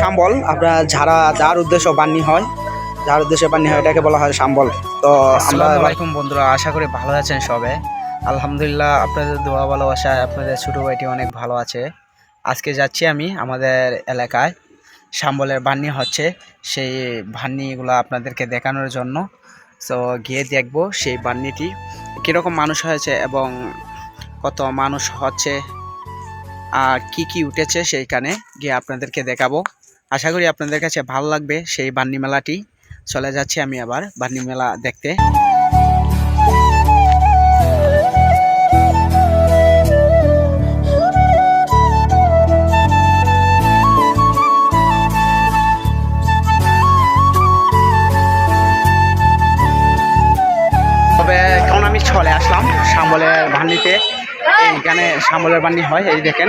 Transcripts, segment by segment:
সাম্বল আপনার যারা যার উদ্দেশ্য বান্নি হয়। যার উদ্দেশ্যে বান্নি হয় এটাকে বলা হয় সাম্বল। তো আমরা আলাইকুম বন্ধুরা আশা করি ভালো আছেন সবে। আলহামদুলিল্লাহ আপনাদের দোয়া ভালোবাসায় আপনাদের ছোটো ভাইটি অনেক ভালো আছে। আজকে যাচ্ছি আমি আমাদের এলাকায়। সাম্বলের বান্নি হচ্ছে সেই বান্নিগুলো আপনাদেরকে দেখানোর জন্য। তো গিয়ে দেখব সেই বান্নিটি কীরকম মানুষ হয়েছে এবং কত মানুষ হচ্ছে আর কি কি উঠেছে সেইখানে গিয়ে আপনাদেরকে দেখাবো। আশা করি আপনাদের কাছে ভালো লাগবে সেই বান্নি মেলাটি। চলে যাচ্ছি আমি আবার বান্নি মেলা দেখতে। তবে এখন আমি চলে আসলাম সাম্বলের ভান্ডিতে এখানে সাম্বলের বান্ডি হয়, এই দেখেন।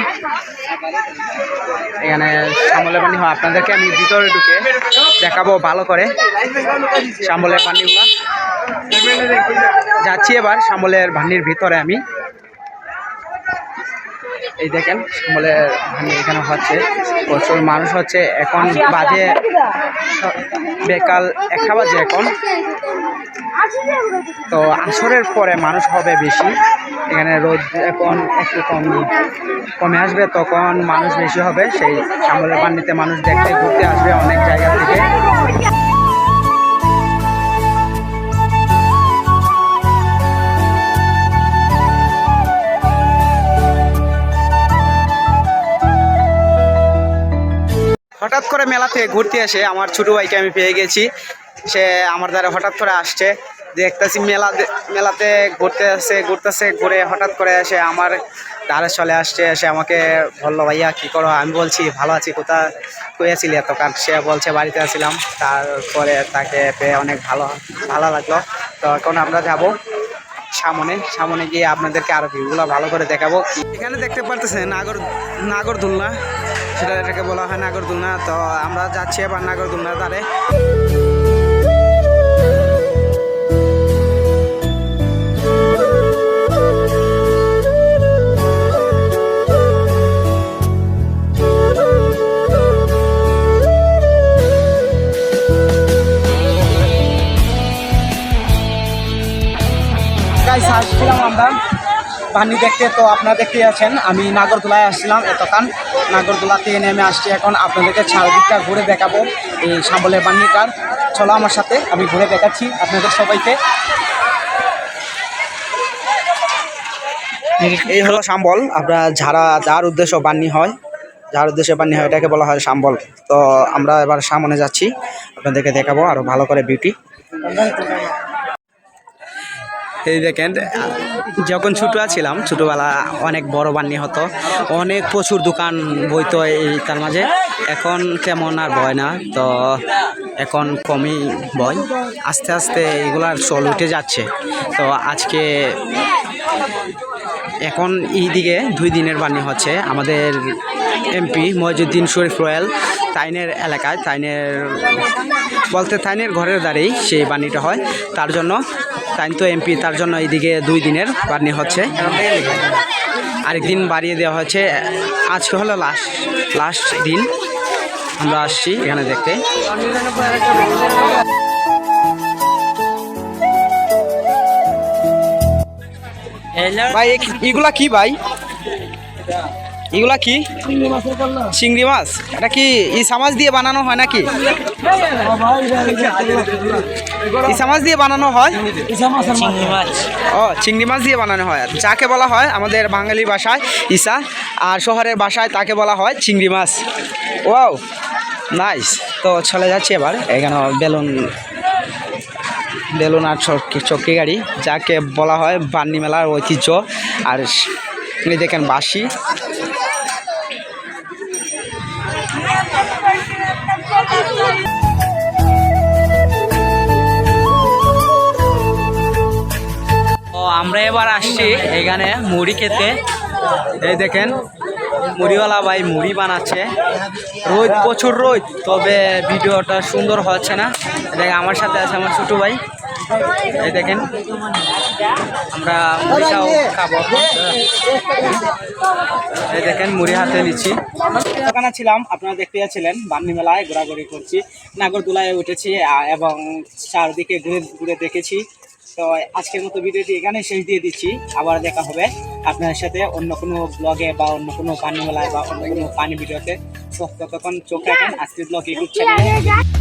এখানে সাম্বলের বান্ডি হয়। আপনাদেরকে আমি ভিতরে ঢুকে দেখাবো ভালো করে সাম্বলের বান্ডিগুলো। যাচ্ছি এবার সাম্বলের ভান্ডির ভিতরে আমি। এই দেখেন সাম্বলের ভান্ডি এখানে হচ্ছে। প্রচুর মানুষ হচ্ছে। এখন বাজে বেকাল একটা বাজে এখন। তো আসরের পরে মানুষ হবে বেশি। এখানে রোদ এখন একটু কম, কমে আসবে, তখন মানুষ বেশি হবে। সেই সামলের পানিতে মানুষ দেখতে ঘুরতে আসবে অনেক জায়গা থেকে। হঠাৎ করে মেলাতে ঘুরতে এসে আমার ছোটো ভাইকে আমি পেয়ে গেছি। সে আমার দ্বারা হঠাৎ করে আসছে। দেখতেছি মেলা মেলাতে ঘুরতে আসছে ঘুরতেছে, ঘুরে হঠাৎ করে এসে আমার ধারে চলে আসছে, এসে আমাকে বলল, ভাইয়া, কী করো? আমি বলছি, ভালো আছি, কোথা কইয়াছিলি এতক্ষণ সে বলছে, বাড়িতে আসছিলাম তারপরে তাকে পেয়ে অনেক ভালো ভালো লাগল। তো এখন আমরা যাব সামনে সামনে গিয়ে আপনাদেরকে আরও ভিউগুলো ভালো করে দেখাবো। এখানে দেখতে পারতেছেন নাগর, নাগরদোলনা, সেটা এটাকে বলা হয় নাগরদোলনা। তো আমরা যাচ্ছি এবার নাগরদোলনা ধারে। গাইস আসছিলাম আমরা। বানি দেখতে, তো আপনারা দেখতে আছেন, আমি নাগরদোলায় আসছিলাম এতক্ষণ নাগরদোলা থেকে নেমে আসছি এখন, আপনাদেরকে চারদিকটা ঘুরে দেখাবো, এই সাম্বলের বান্নিটার চলো আমার সাথে, আমি ঘুরে দেখাচ্ছি আপনাদের সবাইকে। এই হলো সাম্বল আপনার যারা, যার উদ্দেশ্য বান্নি হয়, যার উদ্দেশ্যে বান্নি হয়, এটাকে বলা হয় সাম্বল। তো আমরা এবার সামনে যাচ্ছি, আপনাদেরকে দেখাবো আরও ভালো করে বিউটি এই দেখেন, যখন ছোটো ছিলাম, ছোটোবেলা অনেক বড় বান্নি হতো, অনেক প্রচুর দোকান বইতো এই তার মাঝে। এখন তেমন আর বয় না, তো এখন কমই বয়। আস্তে আস্তে এগুলার চল উঠে যাচ্ছে। তো আজকে এখন এই দিকে দুই দিনের বান্নি হচ্ছে। আমাদের এমপি মহিজুদ্দিন শরীফ রয়্যাল তাইনের এলাকায়, তাইনের বলতে তাইনের ঘরের দ্বারেই সেই বাণীটা হয়। তার জন্য তাইন তো এমপি তার জন্য এইদিকে দুই দিনের বার্নি হচ্ছে। আরেকদিন বাড়িয়ে দেওয়া হচ্ছে আজকে হলো লাস্ট লাস্ট দিন। আমরা আসছি এখানে দেখতে। ভাই এগুলা কি ভাই? এগুলা কি? চিংড়ি মাছ? এটা কি ইসা মাছ দিয়ে বানানো হয় নাকি? ইসা মাছ দিয়ে বানানো হয়? ও চিংড়ি মাছ দিয়ে বানানো হয়। যাকে বলা হয় আমাদের বাঙালি ভাষায় ইসা আর শহরের ভাষায় তাকে বলা হয় চিংড়ি মাছ। Wow nice. তো চলে যাচ্ছি এবার এখানে বেলুন বেলুন আর চক্কি গাড়ি যাকে বলা হয় বান্নি মেলার ঐতিহ্য। আর দেখেন বাসি আমরা এবার আসছি এখানে মুড়ি খেতে। এই দেখেন, মুড়িওয়ালা ভাই মুড়ি বানাচ্ছে। রোদ, প্রচুর রোদ, তবে ভিডিওটা সুন্দর হচ্ছে না। দেখ, আমার সাথে আছে আমার ছোটো ভাই। এই দেখেন আমরা মুড়িটাও খাব। এই দেখেন, মুড়ি হাতে নিচ্ছি। দোকানে ছিলাম, আপনারা দেখতে যাচ্ছিলেন, বান্নি মেলায় ঘোরাঘুরি করছি। নাগরদোলায় উঠেছি এবং চারদিকে ঘুরে ঘুরে দেখেছি। তো আজকের মতো ভিডিওটি এখানে শেষ দিয়ে দিচ্ছি। আবার দেখা হবে আপনার সাথে অন্য কোনো ব্লগে বা অন্য কোনো পানি মেলায় বা অন্য কোনো পানি ভিডিওতে তো। ততক্ষণ চোখ আজকের ব্লগ ইউটিউব চ্যানেলে